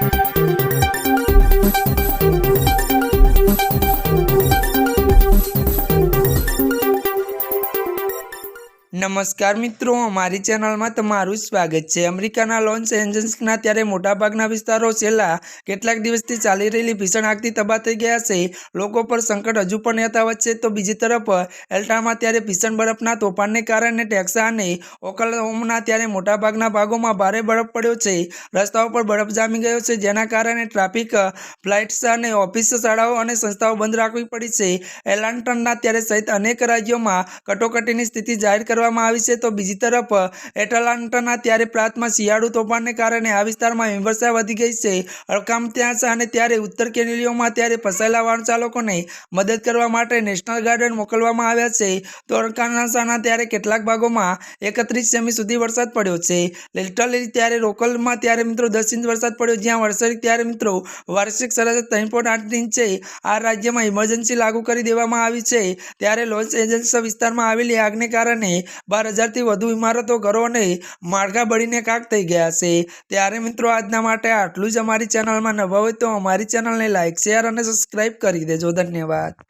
Thank you. નમસ્કાર મિત્રો, અમારી ચેનલમાં તમારું સ્વાગત છે. અમેરિકાના લોન્ચ એન્જલ્સના ત્યારે મોટાભાગના વિસ્તારો છેલ્લા કેટલાક દિવસથી ચાલી રહેલી ભીષણ આગથી તબાહ થઈ ગયા છે. લોકો પર સંકટ હજુ પણ યથાવત છે. તો બીજી તરફ એલ્ટામાં ત્યારે ભીષણ બરફના તોફાનને કારણે ટેક્સા અને ઓકલહોમના ત્યારે મોટાભાગના ભાગોમાં ભારે બરફ પડ્યો છે. રસ્તાઓ પર બરફ જામી ગયો છે, જેના કારણે ટ્રાફિક, ફ્લાઇટ્સ અને ઓફિસ શાળાઓ અને સંસ્થાઓ બંધ રાખવી પડી છે. એલાન્ટનના ત્યારે સહિત અનેક રાજ્યોમાં કટોકટીની સ્થિતિ જાહેર કરવામાં આવી છે, તો બીજી તરફ એટલાન્ટાના ત્યારે પ્રાંતમાં શિયાળુ તોફાનને કારણે આ વિસ્તારમાં હિમવર્ષા વધી ગઈ છે. અડકામ ત્યાં છે અને ત્યારે ઉત્તર કેનેલીઓમાં ત્યારે ફસાયેલા વાહન ચાલકોને મદદ કરવા માટે નેશનલ ગાર્ડન મોકલવામાં આવ્યા છે. તો અડકાનાસાના ત્યારે કેટલાક ભાગોમાં એકત્રીસ સેમી સુધી વરસાદ પડ્યો છે. લિટરલી ત્યારે લોકલમાં ત્યારે મિત્રો દસ ઇંચ વરસાદ પડ્યો, જ્યાં વરસાદ ત્યારે મિત્રો વાર્ષિક સરેરાશ ત્રણ પોઈન્ટ આઠ ઇંચે આ રાજ્યમાં ઇમરજન્સી લાગુ કરી દેવામાં આવી છે. ત્યારે લોસ એન્જલ્સ વિસ્તારમાં આવેલી આગને કારણે બાર હજારથી વધુ ઇમારતો ઘરો અને માળખા બળીને કાક થઈ ગયા છે. ત્યારે મિત્રો આજના માટે આટલું જ અમારી ચેનલમાં નવા હોય તો અમારી ચેનલને લાઇક શેર અને સબસ્ક્રાઈબ કરી દેજો. ધન્યવાદ.